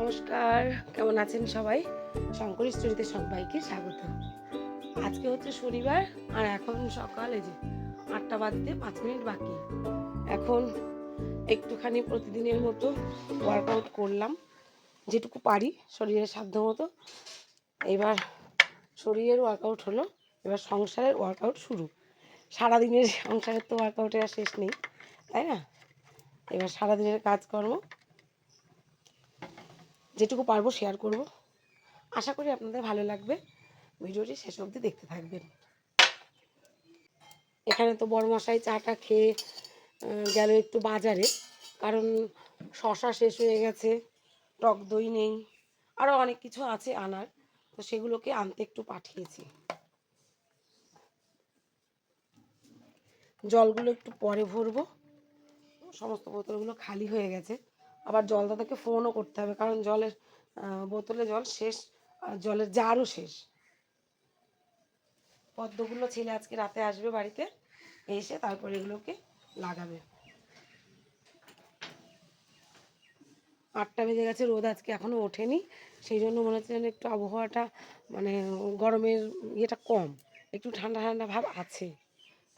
নমস্কার, কেমন আছেন সবাই? শঙ্কর স্টোরিতে সবাইকে স্বাগত। আজকে হচ্ছে শনিবার, আর এখন সকাল যে আটটা বাজতে পাঁচ মিনিট বাকি। এখন একটুখানি প্রতিদিনের মতো ওয়ার্কআউট করলাম, যেটুকু পারি শরীরের সাধ্য মতো। এবার শরীরের ওয়ার্কআউট হলো, এবার সংসারের ওয়ার্কআউট শুরু। সারাদিনের সংসারের তো ওয়ার্কআউটের আর শেষ নেই, তাই না? এবার সারাদিনের কাজকর্ম যেটুকু পারব শেয়ার করব। আশা করি আপনাদের ভালো লাগবে। ভিডিওটি শেষ অবধি দেখতে থাকবেন। এখানে তো বড় মশাই চাটা খেয়ে গেল একটু বাজারে। কারণ শশা শেষ হয়ে গেছে, টক দই নেই আরও অনেক কিছু আছে আনার। তো সেগুলোকে আনতে একটু পাঠিয়েছি। জলগুলো একটু পরে ভরবো। সমস্ত বোতলগুলো খালি হয়ে গেছে। আবার জল জলদাদাকে ফোনও করতে হবে, কারণ জলের বোতলে জল শেষ, আর জলের জারও শেষ। পদ্মগুলো ছেলে আজকে রাতে আসবে বাড়িতে, এসে তারপর এগুলোকে লাগাবে। আটটা বেজে গেছে, রোদ আজকে এখনও ওঠেনি, সেই জন্য মনে হচ্ছে যেন একটু আবহাওয়াটা মানে গরমের ইয়েটা কম, একটু ঠান্ডা ঠান্ডা ভাব আছে।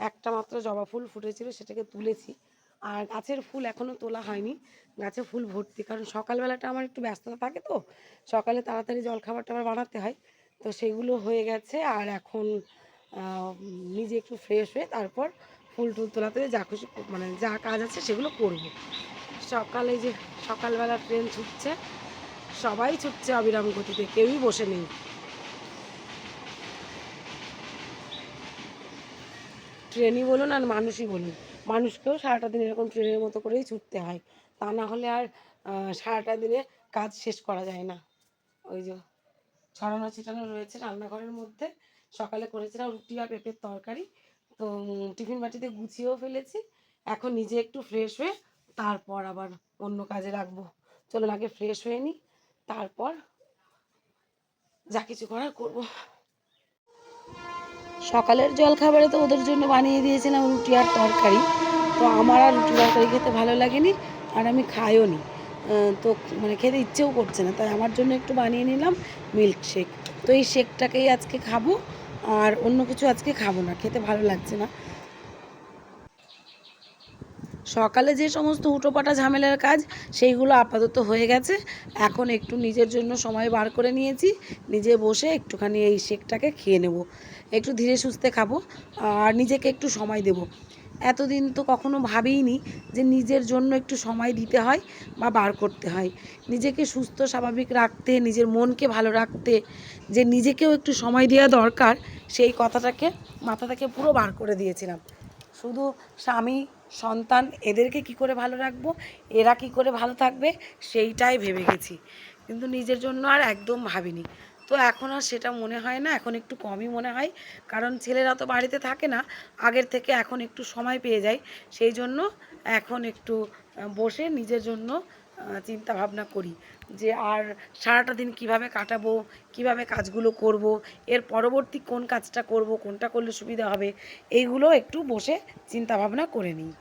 একটা মাত্র জবা ফুল ফুটেছিল, সেটাকে তুলেছি। আর গাছের ফুল এখনও তোলা হয়নি। গাছে ফুল ভর্তি, কারণ সকালবেলাটা আমার একটু ব্যস্ততা থাকে তো। সকালে তাড়াতাড়ি জলখাবার টাবার বানাতে হয়। তো সেগুলো হয়ে গেছে আর এখন নিজে একটু ফ্রেশ হয়ে তারপর ফুল টুল তোলাতে যা খুশি মানে যা কাজ আছে সেগুলো করব। সকালে যে সকালবেলা ট্রেন ছুটছে, সবাই ছুটছে অবিরাম গতিতে, কেউই বসে নেই। ট্রেনই বলুন আর মানুষই বলুন। মানুষকেও সারাটা দিন এরকম ট্রেনের মতো করেই ছুটতে হয়। তা না হলে আর সারাটা দিনে কাজ শেষ করা যায় না। ওই যে ছড়ানো ছিটানো রয়েছে রান্নাঘরের মধ্যে। সকালে করেছিলাম রুটি আর পেঁপের তরকারি। তো টিফিন বাটিতে গুছিয়েও ফেলেছি। এখন নিজে একটু ফ্রেশ হয়ে তারপর আবার অন্য কাজে রাখব চলুন আগে ফ্রেশ হয়ে নিই তারপর যা কিছু করার করব। সকালের জল খাবারে তো ওদের জন্য বানিয়ে দিয়েছিলাম রুটি আর তরকারি। তো আমার আর রুটি তরকারি খেতে ভালো লাগেনি, আর আমি খাইও নি। তো মানে খেতে ইচ্ছেও করছে না, তাই আমার জন্য একটু বানিয়ে নিলাম মিল্ক শেক তো এই শেকটাকেই আজকে খাব, আর অন্য কিছু আজকে খাব না, খেতে ভালো লাগছে না। সকালে যে সমস্ত হুটোপাটা ঝামেলার কাজ, সেইগুলো আপাতত হয়ে গেছে। এখন একটু নিজের জন্য সময় বার করে নিয়েছি। নিজে বসে একটুখানি এই শেকটাকে খেয়ে নেব। একটু ধীরে সুস্থে খাব আর নিজেকে একটু সময় দেব। এতদিন তো কখনো ভাবিনি যে নিজের জন্য একটু সময় দিতে হয় বা বার করতে হয়। নিজেকে সুস্থ, স্বাভাবিক রাখতে, নিজের মনকে ভালো রাখতে, যে নিজেকেও একটু সময় দেওয়া দরকার, সেই কথাটাকে মাথা থেকে পুরো বার করে দিয়েছিলাম। শুধু স্বামী সন্তান এদেরকে কি করে ভালো রাখব? এরা কি করে ভালো থাকবে? সেইটাই ভেবে গেছি। কিন্তু নিজের জন্য আর একদম ভাবিনি। তো এখন আর সেটা মনে হয় না, এখন একটু কমই মনে হয়। কারণ ছেলেরা তো বাড়িতে থাকে না, আগের থেকে এখন একটু সময় পেয়ে যায়। সেই জন্য এখন একটু বসে নিজের জন্য চিন্তা ভাবনা করি যে আর সারাটা দিন কীভাবে কাটাবো, কীভাবে কাজগুলো করব, এর পরবর্তী কোন কাজটা করব, কোনটা করলে সুবিধা হবে, এইগুলো একটু বসে চিন্তা ভাবনা করে নিই।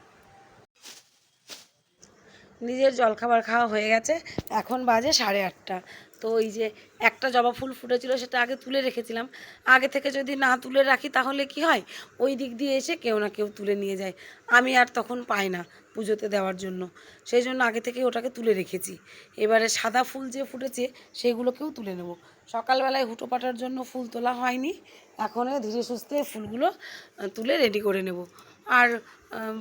নিজের জলখাবার খাওয়া হয়ে গেছে, এখন বাজে সাড়ে আটটা। তো ওই যে একটা জবা ফুল ফুটেছিল সেটা আগে তুলে রেখেছিলাম। আগে থেকে যদি না তুলে রাখি তাহলে কি হয়? ওই দিক দিয়ে এসে কেউ না কেউ তুলে নিয়ে যায়। আমি আর তখন পাই না পুজোতে দেওয়ার জন্য। সেই জন্য আগে থেকে ওটাকে তুলে রেখেছি। এবারে সাদা ফুল যে ফুটেছে সেগুলোকেও তুলে নেব। সকালবেলায় হুটো পাটার জন্য ফুল তোলা হয়নি। এখন ধীরে সুস্থে ফুলগুলো তুলে রেডি করে নেব। আর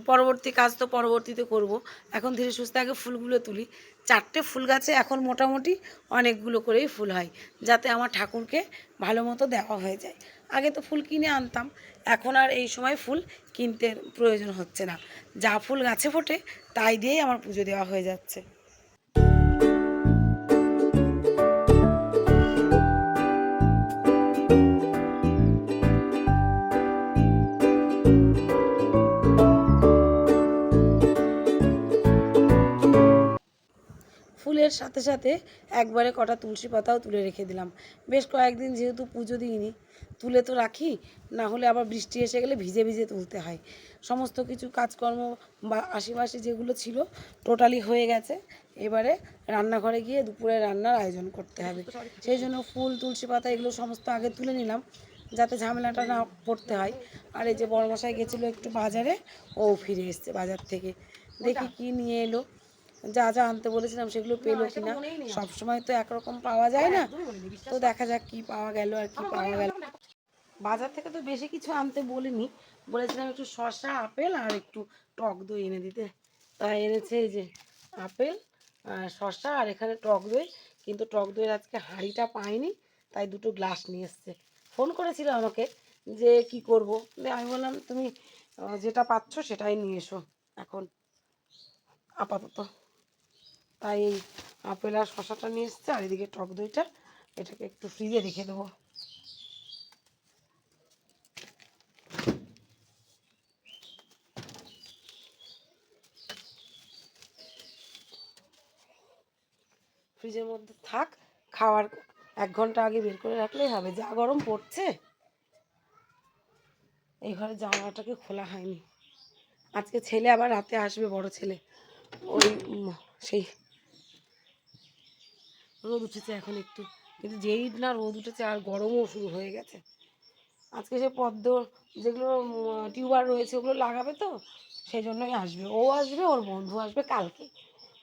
পরবর্তী কাজ তো পরবর্তীতে করব। এখন ধীরে সুস্থে আগে ফুলগুলো তুলি। চারটে ফুল গাছে এখন মোটামুটি অনেকগুলো করেই ফুল হয়, যাতে আমার ঠাকুরকে ভালো মতো দেওয়া হয়ে যায়। আগে তো ফুল কিনে আনতাম, এখন আর এই সময় ফুল কিনতে প্রয়োজন হচ্ছে না। যা ফুল গাছে ফোটে, তাই দিয়েই আমার পুজো দেওয়া হয়ে যাচ্ছে। ফুলের সাথে সাথে একবারে কটা তুলসী পাতাও তুলে রেখে দিলাম। বেশ কয়েকদিন যেহেতু পুজো দিইনি তুলে তো রাখি না হলে আবার বৃষ্টি এসে গেলে ভিজে ভিজে তুলতে হয়। সমস্ত কিছু কাজকর্ম বা আশেপাশে যেগুলো ছিল টোটালি হয়ে গেছে। এবারে রান্নাঘরে গিয়ে দুপুরে রান্নার আয়োজন করতে হবে। সেই জন্য ফুল তুলসী পাতা এগুলো সমস্ত আগে তুলে নিলাম যাতে ঝামেলাটা না পড়তে হয়। আর এই যে বড়মশাই গেছিল একটু বাজারে ও ফিরে এসছে বাজার থেকে। দেখি কি নিয়ে এলো। যা যা আনতে বলেছিলাম সেগুলো পেল কিনা। সবসময় তো একরকম পাওয়া যায় না। তো দেখা যাক কি পাওয়া গেল আর কি পাওয়া গেল। বাজার থেকে তো বেশি কিছু আনতে বলিনি। বলেছিলাম একটু শসা আপেল আর একটু টক দই এনে দিতে। তাই এনেছে এই যে আপেল আর শসা আর এখানে টক দই। কিন্তু টক দইয়ের আজকে হাঁড়িটা পাইনি তাই দুটো গ্লাস নিয়ে এসছে। ফোন করেছিল আমাকে যে কি করব। দিয়ে আমি বললাম তুমি যেটা পাচ্ছ সেটাই নিয়ে এসো এখন আপাতত। তাই এই আপেল আর শসাটা নিয়ে এসছে, আর এদিকে টক দইটা, এটাকে একটু ফ্রিজে রেখে দেবো। ফ্রিজের মধ্যে থাক, খাওয়ার এক ঘণ্টা আগে বের করে রাখলেই হবে, যা গরম পড়ছে। এই ঘরে জানালাটাকে খোলা হয়নি। আজকে ছেলে আবার রাতে আসবে, বড় ছেলে। ওই সেই রোদ উঠেছে এখন একটু। কিন্তু যেই না রোদ উঠেছে, আর গরমও শুরু হয়ে গেছে। আজকে সে পদ্ম, যেগুলো টিউবার রয়েছে, ওগুলো লাগাবে তো? সেই জন্যই আসবে। ও আসবে, ওর বন্ধু আসবে কালকে।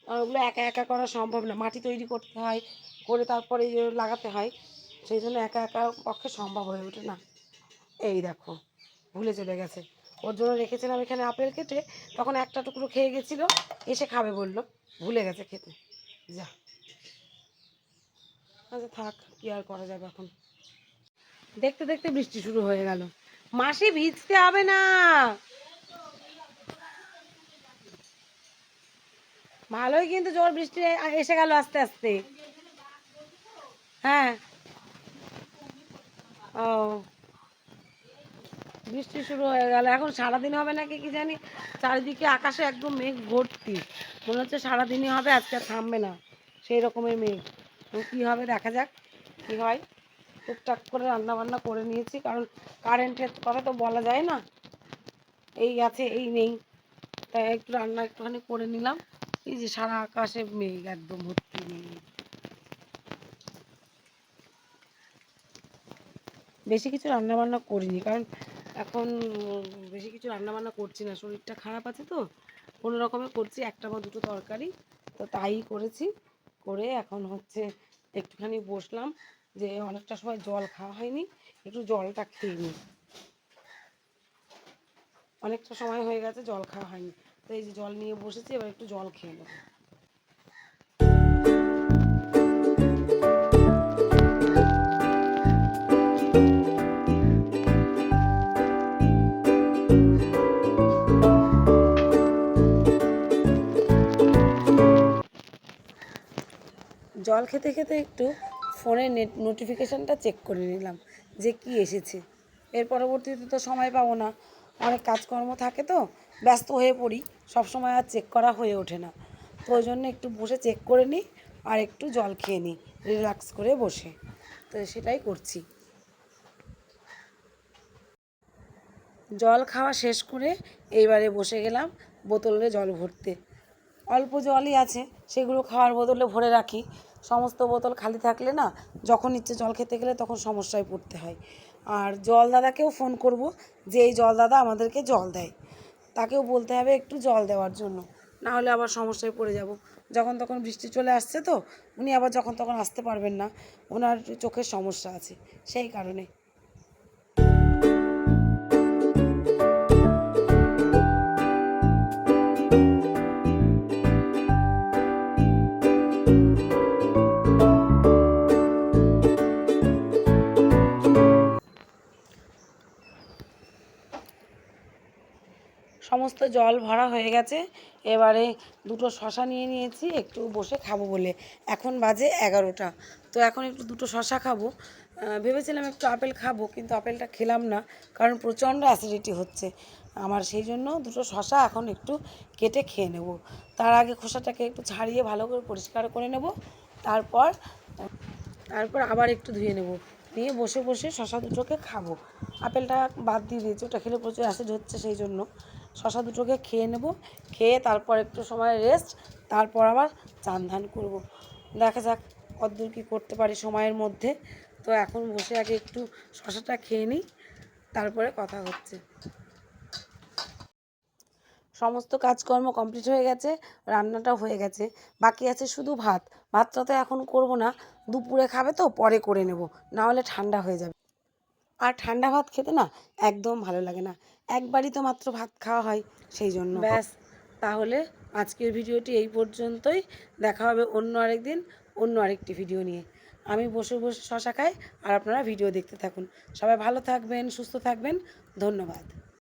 আর ওগুলো একা একা করা সম্ভব না। মাটি তৈরি করতে হয়, করে তারপরে লাগাতে হয়। সেই জন্য একা একা পক্ষে সম্ভব হয়ে ওঠে না। এই দেখো, ভুলে চলে গেছে। ওর জন্য রেখেছিলাম এখানে আপেল কেটে। তখন একটা টুকরো খেয়ে গেছিল, এসে খাবে বলল। ভুলে গেছে খেতে। যা। আচ্ছা থাক, কি আর করা যাবে এখন? দেখতে দেখতে বৃষ্টি শুরু হয়ে গেল। মাসি ভিজতে হবে না। ভালোই কিন্তু জোর বৃষ্টি এসে গেল আস্তে আস্তে। হ্যাঁ। ও। বৃষ্টি শুরু হয়ে গেল। এখন সারাদিন হবে নাকি কি জানি? চারিদিকে আকাশে একদম মেঘ ভর্তি। মনে হচ্ছে সারাদিনই হবে, আজকে থামবে না। সেই রকমের মেঘ। তো কী হবে দেখা যাক কী হয়। টুকটাক করে রান্না বান্না করে নিয়েছি, কারণ কারেন্টের কথা তো বলা যায় না। এই আছে এই নেই। তাই একটু রান্না একটুখানি করে নিলাম। এই যে সারা আকাশে মেঘ, একদম ভর্তি মেঘ। বেশি কিছু রান্না বান্না করিনি, কারণ এখন বেশি কিছু রান্না বান্না করছি না। শরীরটা খারাপ আছে তো। কোনো রকমে করছি, একটা বা দুটো তরকারি। তো তাই করেছি। করে এখন হচ্ছে একটুখানি বসলাম যে অনেকটা সময় জল খাওয়া হয়নি, একটু জলটা খেয়ে নিই। অনেকটা সময় হয়ে গেছে জল খাওয়া হয়নি, তো এই যে জল নিয়ে বসেছি, এবার একটু জল খেয়ে নেব। জল খেতে খেতে একটু ফোনের নেট নোটিফিকেশানটা চেক করে নিলাম যে কি এসেছে। এর পরবর্তীতে তো সময় পাবো না। অনেক কাজকর্ম থাকে তো, ব্যস্ত হয়ে পড়ি। সব সময় আর চেক করা হয়ে ওঠে না। তো ওই জন্য একটু বসে চেক করে নিই আর একটু জল খেয়ে নিই রিল্যাক্স করে বসে। তো সেটাই করছি। জল খাওয়া শেষ করে এইবারে বসে গেলাম বোতলে জল ভরতে। অল্প জলই আছে, সেগুলো খাওয়ার বোতলে ভরে রাখি। সমস্ত বোতল খালি থাকলে না, যখন ইচ্ছে জল খেতে গেলে তখন সমস্যায় পড়তে হয়। আর জল দাদাকেও ফোন করব যে, এই জল দাদা আমাদেরকে জল দেয়। তাকেও বলতে হবে একটু জল দেওয়ার জন্য, না হলে আবার সমস্যায় পড়ে যাব। যখন তখন বৃষ্টি চলে আসছে তো, উনি আবার যখন তখন আসতে পারবেন না, ওনার চোখের সমস্যা আছে, সেই কারণে। সমস্ত জল ভরা হয়ে গেছে। এবারে দুটো শশা নিয়ে নিয়েছি, একটু বসে খাব বলে। এখন বাজে এগারোটা। তো এখন একটু দুটো শশা খাব। ভেবেছিলাম একটু আপেল খাব, কিন্তু আপেলটা খেলাম না, কারণ প্রচণ্ড অ্যাসিডিটি হচ্ছে। আমার সেই জন্য দুটো শশা এখন একটু কেটে খেয়ে নেব। তার আগে খোসাটাকে একটু ছাড়িয়ে ভালো করে পরিষ্কার করে নেব। তারপর তারপর আবার একটু ধুয়ে নেব। নিয়ে বসে বসে শশা দুটোকে খাব। আপেলটা বাদ দিয়ে দিয়েছি, ওটা খেলে প্রচুর অ্যাসিড হচ্ছে সেই জন্য। শশা দুটোকে খেয়ে নেব। খেয়ে তারপর একটু সময় রেস্ট তারপর আবার চান ধান করব। দেখা যাক কতদূর কী করতে পারি সময়ের মধ্যে। তো এখন বসে আগে একটু শশাটা খেয়ে নিই, তারপরে কথা হচ্ছে। সমস্ত কাজকর্ম কমপ্লিট হয়ে গেছে, রান্নাটাও হয়ে গেছে। বাকি আছে শুধু ভাত। ভাতটা তো এখন করব না, দুপুরে খাবে তো, পরে করে নেব। না হলে ঠান্ডা হয়ে যাবে। আর ঠান্ডা ভাত খেতে না একদম ভালো লাগে না। একবারই তো মাত্র ভাত খাওয়া হয় সেই জন্য। ব্যাস, তাহলে আজকের ভিডিওটি এই পর্যন্তই। দেখা হবে অন্য আরেক দিন, অন্য আরেকটি ভিডিও নিয়ে। আমি বসে বসে শশা খাই আর আপনারা ভিডিও দেখতে থাকুন। সবাই ভালো থাকবেন, সুস্থ থাকবেন। ধন্যবাদ।